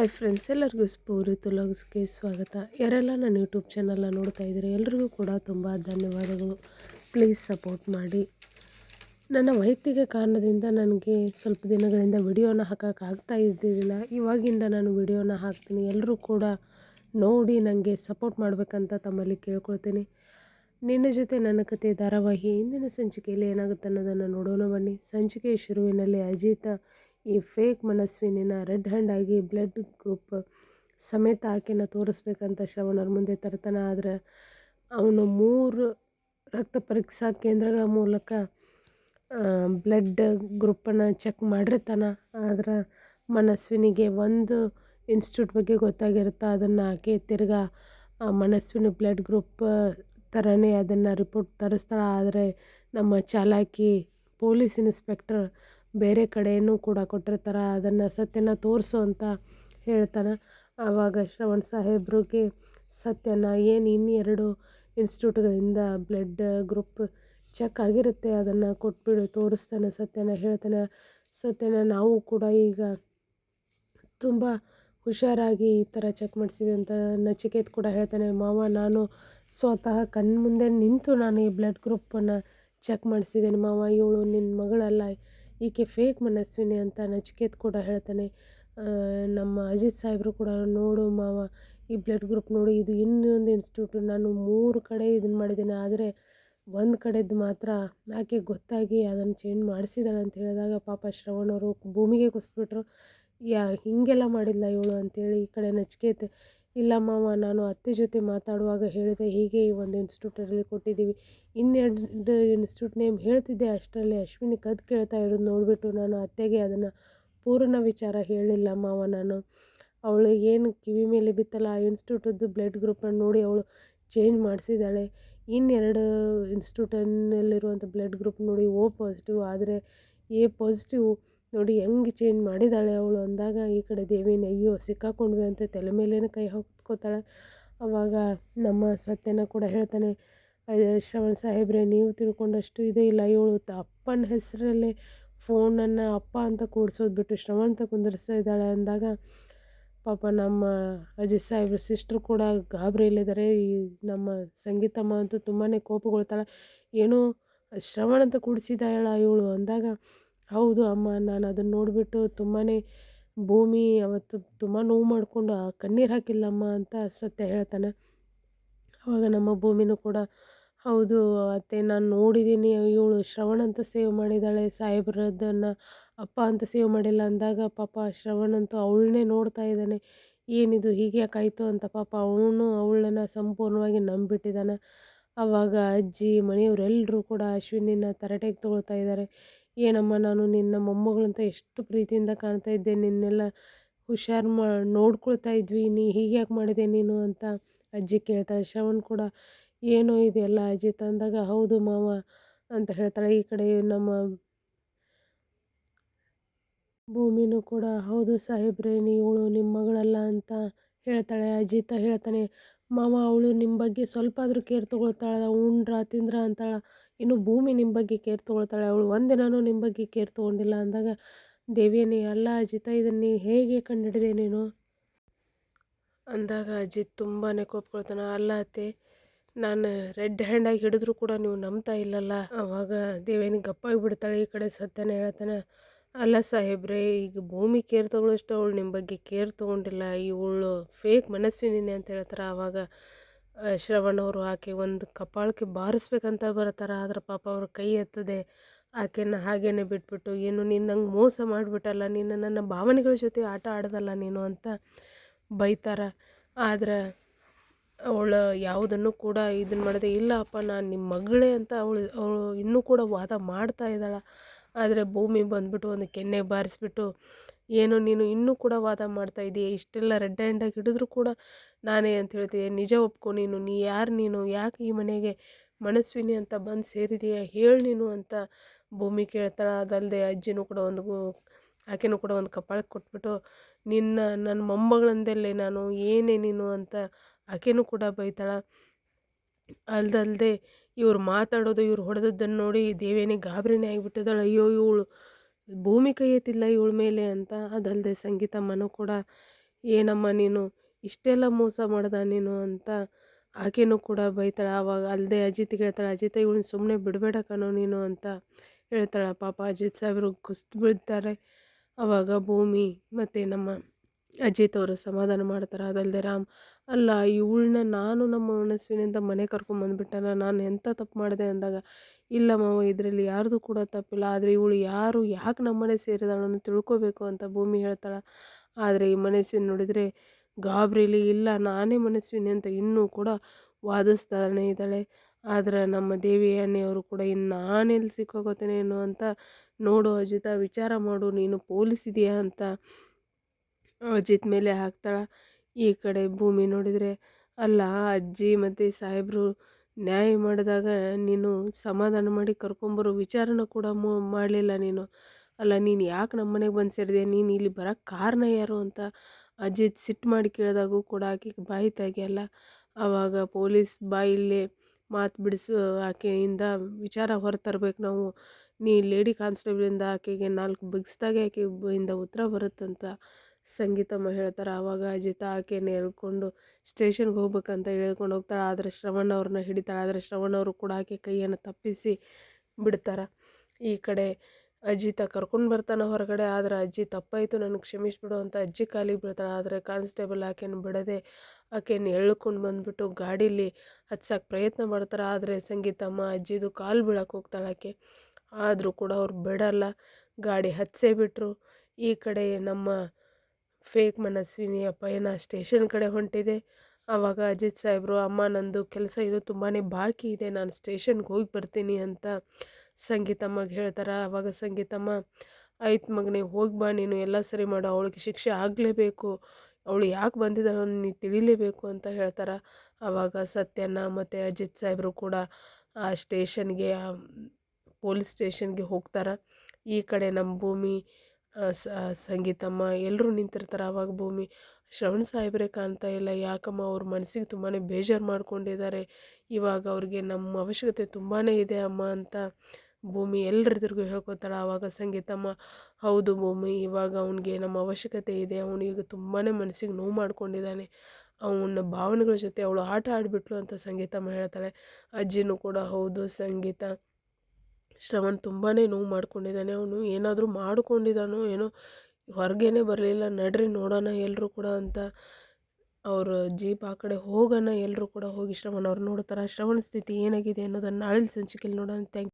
Hi friends ಎಲ್ಲರಿಗೂ ಸ್ಪೂರಿ ತುಲಗ್ಸ್ಗೆ ಸ್ವಾಗತ. ಯಾರೆಲ್ಲ ನನ್ನ ಯೂಟ್ಯೂಬ್ ಚಾನಲ್ನ ನೋಡ್ತಾ ಇದ್ದೀರಿ, ಎಲ್ರಿಗೂ ಕೂಡ ತುಂಬ ಧನ್ಯವಾದಗಳು. ಪ್ಲೀಸ್ ಸಪೋರ್ಟ್ ಮಾಡಿ. ನನ್ನ ವೈಯಕ್ತಿಕ ಕಾರಣದಿಂದ ನನಗೆ ಸ್ವಲ್ಪ ದಿನಗಳಿಂದ ವಿಡಿಯೋನ ಹಾಕೋಕ್ಕಾಗ್ತಾ ಇದ್ದಿದ್ದಿಲ್ಲ. ಇವಾಗಿಂದ ನಾನು ವಿಡಿಯೋನ ಹಾಕ್ತೀನಿ. ಎಲ್ಲರೂ ಕೂಡ ನೋಡಿ ನನಗೆ ಸಪೋರ್ಟ್ ಮಾಡಬೇಕಂತ ತಮ್ಮಲ್ಲಿ ಕೇಳ್ಕೊಳ್ತೀನಿ. ನಿನ್ನ ಜೊತೆ ನನ್ನ ಕತೆ ಧಾರಾವಾಹಿ ಇಂದಿನ ಸಂಚಿಕೆಯಲ್ಲಿ ಏನಾಗುತ್ತೆ ಅನ್ನೋದನ್ನು ನೋಡೋಣ ಬನ್ನಿ. ಸಂಚಿಕೆಯ ಶುರುವಿನಲ್ಲಿ ಅಜಿತ ಈ ಫೇಕ್ ಮನಸ್ವಿನಿನ ರೆಡ್ ಹ್ಯಾಂಡ್ ಆಗಿ ಬ್ಲಡ್ ಗ್ರೂಪ್ ಸಮೇತ ಆಕೆನ ತೋರಿಸ್ಬೇಕಂತ ಶ್ರವಣರ ಮುಂದೆ ತರ್ತಾನೆ. ಆದರೆ ಅವನು ಮೂರು ರಕ್ತ ಪರೀಕ್ಷಾ ಕೇಂದ್ರಗಳ ಮೂಲಕ ಬ್ಲಡ್ ಗ್ರೂಪನ್ನು ಚೆಕ್ ಮಾಡಿರ್ತಾನೆ. ಆದ್ರೆ ಮನಸ್ವಿನಿಗೆ ಒಂದು ಇನ್ಸ್ಟಿಟ್ಯೂಟ್ ಬಗ್ಗೆ ಗೊತ್ತಾಗಿರುತ್ತೆ. ಅದನ್ನು ಆಕೆ ತಿರ್ಗಾ ಮನಸ್ವಿನಿ ಬ್ಲಡ್ ಗ್ರೂಪ್ ಥರನೇ ಅದನ್ನು ರಿಪೋರ್ಟ್ ತರಿಸ್ತಾಳೆ. ಆದರೆ ನಮ್ಮ ಚಾಲಾಕಿ ಪೊಲೀಸ್ ಇನ್ಸ್ಪೆಕ್ಟರ್ ಬೇರೆ ಕಡೆಯೂ ಕೂಡ ಕೊಟ್ಟಿರ್ತಾರೆ, ಅದನ್ನು ಸತ್ಯನ ತೋರಿಸು ಅಂತ ಹೇಳ್ತಾನೆ. ಆವಾಗ ಶ್ರವಣ್ ಸಾಹೇಬ್ರಿಗೆ ಸತ್ಯನ ಏನು ಇನ್ನೆರಡು ಇನ್ಸ್ಟಿಟ್ಯೂಟ್ಗಳಿಂದ ಬ್ಲಡ್ ಗ್ರೂಪ್ ಚೆಕ್ ಆಗಿರುತ್ತೆ, ಅದನ್ನು ಕೊಟ್ಬಿಡು, ತೋರಿಸ್ತಾನೆ ಸತ್ಯನ, ಹೇಳ್ತಾನೆ. ಸತ್ಯನ, ನಾವು ಕೂಡ ಈಗ ತುಂಬ ಹುಷಾರಾಗಿ ಈ ಥರ ಚೆಕ್ ಮಾಡಿಸಿದೆ ಅಂತ ನಚಿಕೇತ್ ಕೂಡ ಹೇಳ್ತಾನೆ, ಮಾವ, ನಾನು ಸ್ವತಃ ಕಣ್ಮುಂದೆ ನಿಂತು ನಾನು ಈ ಬ್ಲಡ್ ಗ್ರೂಪನ್ನು ಚೆಕ್ ಮಾಡಿಸಿದ್ದೇನೆ ಮಾವ, ಇವಳು ನಿನ್ನ ಮಗಳಲ್ಲ ಈಕೆ ಫೇಕ್ ಮನಸ್ವಿನಿ ಅಂತ ನಚಿಕೇತ್ ಕೂಡ ಹೇಳ್ತಾನೆ. ನಮ್ಮ ಅಜಿತ್ ಸಾಹೇಬರು ಕೂಡ ನೋಡು ಮಾವ, ಈ ಬ್ಲಡ್ ಗ್ರೂಪ್ ನೋಡಿ ಇದು ಇನ್ನೊಂದು ಇನ್ಸ್ಟಿಟ್ಯೂಟ್ ನಾನು ಮೂರು ಕಡೆ ಇದನ್ನು ಮಾಡಿದ್ದೀನಿ. ಆದರೆ ಒಂದು ಕಡೆದು ಮಾತ್ರ ಆಕೆ ಗೊತ್ತಾಗಿ ಅದನ್ನು ಚೇಂಜ್ ಮಾಡಿಸಿದಾಳೆ ಅಂತ ಹೇಳಿದಾಗ ಪಾಪ ಶ್ರವಣವರು ಭೂಮಿಗೆ ಕುಸ್ಬಿಟ್ರು. ಯಾ, ಹೀಗೆಲ್ಲ ಮಾಡಿಲ್ಲ ಇವಳು ಅಂತೇಳಿ ಈ ಕಡೆ ನಚಿಕೇತ್ ಇಲ್ಲ ಮಾವ, ನಾನು ಅತ್ತೆ ಜೊತೆ ಮಾತಾಡುವಾಗ ಹೇಳಿದೆ, ಹೀಗೆ ಈ ಒಂದು ಇನ್ಸ್ಟಿಟ್ಯೂಟಲ್ಲಿ ಕೊಟ್ಟಿದ್ದೀವಿ. ಇನ್ನೆರಡು ಇನ್ಸ್ಟಿಟ್ಯೂಟ್ ನೇಮ್ ಹೇಳ್ತಿದ್ದೆ, ಅಷ್ಟರಲ್ಲಿ ಅಶ್ವಿನಿ ಕದ್ದು ಕೇಳ್ತಾ ಇರೋದು ನೋಡಿಬಿಟ್ಟು ನಾನು ಅತ್ತೆಗೆ ಅದನ್ನು ಪೂರ್ಣ ವಿಚಾರ ಹೇಳಿಲ್ಲ ಮಾವ ನಾನು. ಅವಳು ಏನು ಕಿವಿ ಮೇಲೆ ಬಿತ್ತಲ್ಲ, ಆ ಇನ್ಸ್ಟಿಟ್ಯೂಟದ್ದು ಬ್ಲಡ್ ಗ್ರೂಪನ್ನು ನೋಡಿ ಅವಳು ಚೇಂಜ್ ಮಾಡಿಸಿದ್ದಾಳೆ. ಇನ್ನೆರಡು ಇನ್ಸ್ಟಿಟ್ಯೂಟನ್ನಲ್ಲಿರುವಂಥ ಬ್ಲಡ್ ಗ್ರೂಪ್ ನೋಡಿ ಓ ಪಾಸಿಟಿವ್, ಆದರೆ ಎ ಪಾಸಿಟಿವ್ ನೋಡಿ ಹೆಂಗೆ ಚೇಂಜ್ ಮಾಡಿದಾಳೆ ಅವಳು ಅಂದಾಗ ಈ ಕಡೆ ದೇವಿನ ಅಯ್ಯೋ ಸಿಕ್ಕಾಕೊಂಡ್ವಿ ಅಂತ ತಲೆ ಮೇಲೇ ಕೈ ಹಾಕ್ಕೋತಾಳೆ ಅವಾಗ ನಮ್ಮ ಸತ್ಯನ ಕೂಡ ಹೇಳ್ತಾನೆ ಶ್ರವಣ್ ಸಾಹೇಬ್ರೆ, ನೀವು ತಿಳ್ಕೊಂಡಷ್ಟು ಇದೇ ಇಲ್ಲ. ಇವಳು ಅಪ್ಪನ ಹೆಸರಲ್ಲೇ ಫೋನನ್ನು ಅಪ್ಪ ಅಂತ ಕೂಡ್ಸೋದು ಬಿಟ್ಟು ಶ್ರವಣ್ ಅಂತ ಕುಂದರ್ಸ್ತಾ ಇದ್ದಾಳೆ ಅಂದಾಗ, ಪಾಪ ನಮ್ಮ ಅಜಿತ್ ಸಾಹೇಬ್ರ ಸಿಸ್ಟ್ರು ಕೂಡ ಗಾಬರಿಯಲ್ಲಿದ್ದಾರೆ ಈ ನಮ್ಮ ಸಂಗೀತಮ್ಮ ಅಂತೂ ತುಂಬಾ ಕೋಪಗೊಳ್ತಾಳೆ. ಏನೋ ಶ್ರವಣ್ ಅಂತ ಕೂಡಿಸಿದಾಳ ಇವಳು ಅಂದಾಗ ಹೌದು ಅಮ್ಮ, ನಾನು ಅದನ್ನು ನೋಡಿಬಿಟ್ಟು ತುಂಬಾ ಭೂಮಿ ಅವತ್ತು ತುಂಬ ನೋವು ಮಾಡಿಕೊಂಡು ಕಣ್ಣೀರು ಹಾಕಿಲ್ಲಮ್ಮ ಅಂತ ಸತ್ಯ ಹೇಳ್ತಾನೆ. ಆವಾಗ ನಮ್ಮ ಭೂಮಿನೂ ಕೂಡ, ಹೌದು ಅತ್ತೆ ನಾನು ನೋಡಿದ್ದೀನಿ ಇವಳು ಶ್ರವಣ ಅಂತ ಸೇವ್ ಮಾಡಿದ್ದಾಳೆ, ಸಾಹೇಬ್ರದನ್ನು ಅಪ್ಪ ಅಂತ ಸೇವ್ ಮಾಡಿಲ್ಲ ಅಂದಾಗ ಪಾಪ ಶ್ರವಣ್ ಅಂತೂ ಅವಳನ್ನೇ ನೋಡ್ತಾ ಇದ್ದಾನೆ. ಏನಿದು, ಹೀಗೆ ಯಾಕಾಯಿತು ಅಂತ ಪಾಪ ಅವನು ಅವಳನ್ನು ಸಂಪೂರ್ಣವಾಗಿ ನಂಬಿಟ್ಟಿದ್ದಾನೆ. ಆವಾಗ ಅಜ್ಜಿ ಮನೆಯವರೆಲ್ಲರೂ ಕೂಡ ಅಶ್ವಿನಿನ ತರಟೆಗೆ ತೊಗೊಳ್ತಾ ಇದ್ದಾರೆ. ಏನಮ್ಮ ನಾನು ನಿನ್ನ ಮೊಮ್ಮಗಳಂತ ಎಷ್ಟು ಪ್ರೀತಿಯಿಂದ ಕಾಣ್ತಾ ಇದ್ದೆ, ನಿನ್ನೆಲ್ಲ ಹುಷಾರು ಮಾ, ನೋಡ್ಕೊಳ್ತಾ ಇದ್ವಿ, ನೀ ಹೀಗೆ ಯಾಕೆ ಮಾಡಿದೆ ನೀನು ಅಂತ ಅಜ್ಜಿ ಕೇಳ್ತಾಳೆ. ಶ್ರವಣ್ ಕೂಡ, ಏನೋ ಇದೆಯಲ್ಲ ಅಜ್ಜಿ, ತಂದಾಗ ಹೌದು ಮಾವ ಅಂತ ಹೇಳ್ತಾಳೆ. ಈ ಕಡೆ ನಮ್ಮ ಭೂಮಿನೂ ಕೂಡ, ಹೌದು ಸಾಹೇಬ್ರೆ ನೀವಳು ನಿಮ್ಮ ಮಗಳಲ್ಲ ಅಂತ ಹೇಳ್ತಾಳೆ. ಅಜಿತ ಹೇಳ್ತಾನೆ, ಮಾವ, ಅವಳು ನಿಮ್ಮ ಬಗ್ಗೆ ಸ್ವಲ್ಪ ಆದರೂ ಕೇರ್ ತೊಗೊಳ್ತಾಳೆ, ಉಂಡ್ರ, ತಿಂದ್ರ ಅಂತಾಳೆ. ಇನ್ನು ಭೂಮಿ ನಿಮ್ಮ ಬಗ್ಗೆ ಕೇರ್ ತೊಗೊಳ್ತಾಳೆ. ಅವಳು ಒಂದಿನನೂ ನಿಮ್ಮ ಬಗ್ಗೆ ಕೇರ್ ತೊಗೊಂಡಿಲ್ಲ ಅಂದಾಗ ದೇವಿಯನಿ ಅಲ್ಲ ಅಜಿತ, ಇದನ್ನು ಹೇಗೆ ಕಂಡಿಡಿದೆ ನೀನು? ಅಂದಾಗ ಅಜಿತ್ ತುಂಬಾ ಕೋಪ್ಕೊಳ್ತಾನೆ. ಅಲ್ಲ ಅತ್ತೆ, ನಾನು ರೆಡ್ ಹ್ಯಾಂಡಾಗಿ ಹಿಡಿದ್ರು ಕೂಡ ನೀವು ನಂಬ್ತಾ ಇಲ್ಲಲ್ಲ. ಅವಾಗ ದೇವೇನಿ ಗಪ್ಪಾಗಿ ಬಿಡ್ತಾಳೆ ಈ ಕಡೆ ಸತ್ಯನೇ ಹೇಳ್ತಾನೆ. ಅಲ್ಲ ಸಾಹೇಬ್ರೆ, ಈಗ ಭೂಮಿ ಕೇರ್ ತೊಗೊಳ್ಳೋಷ್ಟು ಅವಳು ನಿಮ್ಮ ಬಗ್ಗೆ ಕೇರ್ ತೊಗೊಂಡಿಲ್ಲ. ಇವಳು ಫೇಕ್ ಮನಸ್ಸಿನೇ ಅಂತ ಹೇಳ್ತಾರೆ. ಆವಾಗ ಶ್ರವಣ್ ಅವರು ಆಕೆ ಒಂದು ಕಪಾಳಕ್ಕೆ ಬಾರಿಸ್ಬೇಕಂತ ಬರ್ತಾರೆ ಆದ್ರೆ ಪಾಪ ಅವ್ರ ಕೈ ಎತ್ತದೆ. ಆಕೆನ ಹಾಗೇನೆ ಬಿಟ್ಬಿಟ್ಟು, ಏನು ನೀನು ನಂಗೆ ಮೋಸ ಮಾಡಿಬಿಟ್ಟಲ್ಲ. ನೀನು ನನ್ನ ಭಾವನೆಗಳ ಜೊತೆ ಆಟ ಆಡೋದಲ್ಲ ನೀನು ಅಂತ ಬೈತಾರೆ. ಆದ್ರೆ ಅವಳು ಯಾವುದನ್ನು ಕೂಡ ಇದನ್ನು ಮಾಡಿದೆ, ಇಲ್ಲ ಅಪ್ಪ, ನಾನು ನಿಮ್ಮ ಮಗಳೇ ಅಂತ ಅವಳು ಅವಳು ಇನ್ನೂ ಕೂಡ ವಾದ ಮಾಡ್ತಾ ಇದ್ದಾಳೆ. ಆದರೆ ಭೂಮಿ ಬಂದ್ಬಿಟ್ಟು ಒಂದು ಕೆನ್ನೆ ಬಾರಿಸ್ಬಿಟ್ಟು ಏನು ನೀನು ಇನ್ನೂ ಕೂಡ ವಾದ ಮಾಡ್ತಾ ಇದೀಯ? ಇಷ್ಟೆಲ್ಲ ರೆಡ್ ಹ್ಯಾಂಡಾಗಿ ಹಿಡಿದ್ರು ಕೂಡ ನಾನೇ ಅಂತ ಹೇಳ್ತೀಯ ನಿಜ ಒಪ್ಕೊ ನೀನು, ನೀ ಯಾರು ನೀನು, ಯಾಕೆ ಈ ಮನೆಗೆ ಮನಸ್ವಿನಿ ಅಂತ ಬಂದು ಸೇರಿದೀಯ? ಹೇಳು ನೀನು ಅಂತ ಭೂಮಿ ಕೇಳ್ತಾಳೆ. ಅದಲ್ಲದೆ ಅಜ್ಜಿನೂ ಕೂಡ ಒಂದು ಆಕೆನೂ ಕೂಡ ಒಂದು ಕಪಾಳಕ್ಕೆ ಕೊಟ್ಬಿಟ್ಟು ನಿನ್ನ ನನ್ನ ಮೊಮ್ಮಗಳಂದಲ್ಲೇ ನಾನು ಏನೇ ನೀನು ಅಂತ ಆಕೆನೂ ಕೂಡ ಬೈತಾಳ. ಅಲ್ದಲ್ಲದೆ ಇವ್ರು ಮಾತಾಡೋದು, ಇವ್ರು ಹೊಡೆದದ್ದನ್ನು ನೋಡಿ ದೇವೇನೇ ಗಾಬರಿನೇ ಆಗಿಬಿಟ್ಟಿದ್ದಾಳೆ. ಅಯ್ಯೋ, ಇವಳು ಭೂಮಿ ಕೈ ಎತ್ತಿಲ್ಲ ಇವಳ ಮೇಲೆ ಅಂತ. ಅದಲ್ಲದೆ ಸಂಗೀತಮ್ಮನೂ ಕೂಡ, ಏನಮ್ಮ ನೀನು ಇಷ್ಟೆಲ್ಲ ಮೋಸ ಮಾಡ್ದ ನೀನು? ಅಂತ ಆಕೆನೂ ಕೂಡ ಬೈತಾಳೆ. ಆವಾಗ ಅಲ್ಲದೆ ಅಜಿತ್ ಹೇಳ್ತಾಳೆ, ಅಜಿತ್ ಇವಳು ಸುಮ್ಮನೆ ಬಿಡಬೇಡ ಕಣೋ ನೀನು ಅಂತ ಹೇಳ್ತಾಳೆ. ಪಾಪ ಅಜಿತ್ ಸಾಹೇಬ್ರು ಕುಸ್ದು ಬಿಡ್ತಾರೆ ಆವಾಗ ಭೂಮಿ ಮತ್ತು ನಮ್ಮ ಅಜಿತ್ ಅವರು ಸಮಾಧಾನ ಮಾಡ್ತಾರೆ ಅದಲ್ಲದೆ ರಾಮ್. ಅಲ್ಲ ಇವಳನ್ನ ನಾನು ನಮ್ಮ ಮನಸ್ಸಿನಿಂದ ಮನೆ ಕರ್ಕೊಂಬಂದ್ಬಿಟ್ಟಲ್ಲ ನಾನು ಎಂಥ ತಪ್ಪು ಮಾಡಿದೆ ಅಂದಾಗ, ಇಲ್ಲ ಮಾವ, ಇದರಲ್ಲಿ ಯಾರ್ದು ಕೂಡ ತಪ್ಪಿಲ್ಲ, ಆದರೆ ಇವಳು ಯಾರು, ಯಾಕೆ ನಮ್ಮ ಮನೆ ಸೇರಿದಾಳನ್ನು ತಿಳ್ಕೊಬೇಕು ಅಂತ ಭೂಮಿ ಹೇಳ್ತಾಳೆ. ಆದರೆ ಈ ಮನಸ್ವಿನಿ ನೋಡಿದರೆ ಗಾಬರಿಲಿ ಇಲ್ಲ, ನಾನೇ ಮನಸ್ವಿನಿ ಅಂತ ಇನ್ನೂ ಕೂಡ ವಾದಿಸ್ತಾನೆ ಇದ್ದಾಳೆ. ಆದರೆ ನಮ್ಮ ದೇವಿ ಅಣ್ಣೆಯವರು ಕೂಡ ಇನ್ನು ನಾನೆಲ್ಲಿ ಸಿಕ್ಕೋಗೋತೇನೇನೋ ಅಂತ ನೋಡು ಅಜಿತ, ವಿಚಾರ ಮಾಡು, ನೀನು ಪೊಲೀಸ್ ಇದೆಯಾ ಅಂತ ಅಜಿತ್ ಮೇಲೆ ಹಾಕ್ತಾಳೆ. ಈ ಕಡೆ ಭೂಮಿ ನೋಡಿದರೆ ಅಲ್ಲ, ಅಜ್ಜಿ ಮತ್ತು ಸಾಹೇಬರು ನ್ಯಾಯ ಮಾಡಿದಾಗ ನೀನು ಸಮಾಧಾನ ಮಾಡಿ ಕರ್ಕೊಂಬರೋ ವಿಚಾರನ ಕೂಡ ಮಾಡಲಿಲ್ಲ ನೀನು. ಅಲ್ಲ, ನೀನು ಯಾಕೆ ನಮ್ಮ ಮನೆಗೆ ಬಂದು ಸೇರಿದೆ? ನೀನು ಇಲ್ಲಿ ಬರೋಕ್ಕೆ ಕಾರಣ ಯಾರು ಅಂತ ಅಜಿತ್ ಸಿಟ್ಟು ಮಾಡಿ ಕೇಳಿದಾಗೂ ಕೂಡ ಆಕೆಗೆ ಬಾಯಿ ತೆಗಿಯಲ್ಲ ಆವಾಗ ಪೊಲೀಸ್ ಬಾಯಿಲ್ಲೇ ಮಾತು ಬಿಡಿಸು, ಆಕೆಯಿಂದ ವಿಚಾರ ಹೊರತರ್ಬೇಕು ನಾವು. ನೀ ಲೇಡಿ ಕಾನ್ಸ್ಟೇಬಲಿಂದ ಆಕೆಗೆ ನಾಲ್ಕು ಬಿಗಿಸ್ದಾಗೆ ಆಕೆ ಇಂದ ಉತ್ತರ ಬರುತ್ತಂತ. ಸಂಗೀತಮ್ಮ ಹೇಳ್ತಾರೆ ಆವಾಗ ಅಜಿತ ಆಕೆಯನ್ನು ಎಳ್ಕೊಂಡು ಸ್ಟೇಷನ್ಗೆ ಹೋಗ್ಬೇಕಂತ ಹೇಳ್ಕೊಂಡು ಹೋಗ್ತಾಳೆ. ಆದರೆ ಶ್ರವಣ್ ಅವ್ರನ್ನ ಹಿಡಿತಾಳೆ. ಆದರೆ ಶ್ರವಣ್ ಅವರು ಕೂಡ ಆಕೆ ಕೈಯನ್ನು ತಪ್ಪಿಸಿ ಬಿಡ್ತಾರೆ. ಈ ಕಡೆ ಅಜಿತ ಕರ್ಕೊಂಡು ಬರ್ತಾನೆ ಹೊರಗಡೆ. ಆದರೆ ಅಜ್ಜಿ ತಪ್ಪಾಯಿತು, ನನಗೆ ಕ್ಷಮಿಸಿಬಿಡು ಅಂತ ಅಜ್ಜಿ ಕಾಲಿಗೆ ಬೀಳ್ತಾಳೆ. ಆದರೆ ಕಾನ್ಸ್ಟೇಬಲ್ ಆಕೆಯನ್ನು ಬಿಡದೆ ಆಕೆಯನ್ನು ಎಳ್ಕೊಂಡು ಬಂದುಬಿಟ್ಟು ಗಾಡೀಲಿ ಹತ್ಸಕ್ಕೆ ಪ್ರಯತ್ನ ಮಾಡ್ತಾರೆ. ಆದರೆ ಸಂಗೀತಮ್ಮ ಅಜ್ಜಿದು ಕಾಲು ಬೀಳಕ್ಕೆ ಹೋಗ್ತಾಳೆ ಆಕೆ. ಆದರೂ ಕೂಡ ಅವ್ರು ಬಿಡಲ್ಲ. ಗಾಡಿ ಹತ್ಸೇ ಬಿಟ್ಟರು ಈ ಕಡೆ ನಮ್ಮ ಫೇಕ್ ಮನಸ್ವಿನಿ ಅಪ್ಪ ಏನು ಸ್ಟೇಷನ್ ಕಡೆ ಹೊಂಟಿದೆ. ಆವಾಗ ಅಜಿತ್ ಸಾಹೇಬರು, ಅಮ್ಮ, ನಂದು ಕೆಲಸ ಇದು ತುಂಬಾ ಬಾಕಿ ಇದೆ. ನಾನು ಸ್ಟೇಷನ್ಗೆ ಹೋಗಿ ಬರ್ತೀನಿ ಅಂತ ಸಂಗೀತಮ್ಮಗೆ ಹೇಳ್ತಾರೆ. ಆವಾಗ ಸಂಗೀತಮ್ಮ, ಆಯ್ತು ಮಗನೇ, ಹೋಗಿ ಬಾ. ನೀನು ಎಲ್ಲ ಸರಿ ಮಾಡು. ಅವಳಿಗೆ ಶಿಕ್ಷೆ ಆಗಲೇಬೇಕು. ಅವಳು ಯಾಕೆ ಬಂದಿದ್ದಾಳೆ ನೀನು ತಿಳಿಲೇಬೇಕು ಅಂತ ಹೇಳ್ತಾರೆ. ಆವಾಗ ಸತ್ಯನ ಮತ್ತು ಅಜಿತ್ ಸಾಹೇಬರು ಕೂಡ ಆ ಸ್ಟೇಷನ್ಗೆ ಪೊಲೀಸ್ ಸ್ಟೇಷನ್ಗೆ ಹೋಗ್ತಾರೆ. ಈ ಕಡೆ ನಮ್ಮ ಭೂಮಿ ಸಂಗೀತಮ್ಮ ಎಲ್ಲರೂ ನಿಂತಿರ್ತಾರೆ ಆವಾಗ ಭೂಮಿ. ಶ್ರವಣ್ ಸಾಹೇಬ್ರೆ ಕಾಣ್ತಾ ಇಲ್ಲ, ಯಾಕಮ್ಮ ಅವ್ರ ಮನಸ್ಸಿಗೆ ತುಂಬಾ ಬೇಜಾರು ಮಾಡ್ಕೊಂಡಿದ್ದಾರೆ. ಇವಾಗ ಅವ್ರಿಗೆ ನಮ್ಮ ಅವಶ್ಯಕತೆ ತುಂಬಾ ಇದೆ ಅಮ್ಮ ಅಂತ ಭೂಮಿ ಎಲ್ಲರಿದ್ರಿಗೂ ಹೇಳ್ಕೊತಾಳೆ ಆವಾಗ ಸಂಗೀತಮ್ಮ. ಹೌದು ಭೂಮಿ, ಇವಾಗ ಅವನಿಗೆ ನಮ್ಮ ಅವಶ್ಯಕತೆ ಇದೆ ಅವನಿಗೆ ತುಂಬಾ ಮನಸ್ಸಿಗೆ ನೋವು ಮಾಡ್ಕೊಂಡಿದ್ದಾನೆ. ಅವನ ಭಾವನೆಗಳ ಜೊತೆ ಅವಳು ಆಟ ಆಡಿಬಿಟ್ಲು ಅಂತ ಸಂಗೀತಮ್ಮ ಹೇಳ್ತಾಳೆ. ಅಜ್ಜಿನೂ ಕೂಡ ಹೌದು, ಸಂಗೀತ ಶ್ರವಣ್ ತುಂಬಾ ನೋವು ಮಾಡ್ಕೊಂಡಿದ್ದಾನೆ ಅವನು ಏನಾದರೂ ಮಾಡಿಕೊಂಡಿದ್ದಾನೋ ಏನೋ ಹೊರಗೇನೆ ಬರಲಿಲ್ಲ. ನಡ್ರಿ ನೋಡೋಣ ಎಲ್ಲರೂ ಕೂಡ ಅಂತ ಅವ್ರ ಜೀಪ್ ಆ ಕಡೆ ಹೋಗೋಣ ಎಲ್ಲರೂ ಕೂಡ ಹೋಗಿ ಶ್ರವಣ್ ಅವ್ರು ನೋಡ್ತಾರೆ. ಶ್ರವಣ ಸ್ಥಿತಿ ಏನಾಗಿದೆ ಅನ್ನೋದನ್ನು ನಾಳಿನ ಸಂಚಿಕೆಯಲ್ಲಿ ನೋಡೋಣ. ಥ್ಯಾಂಕ್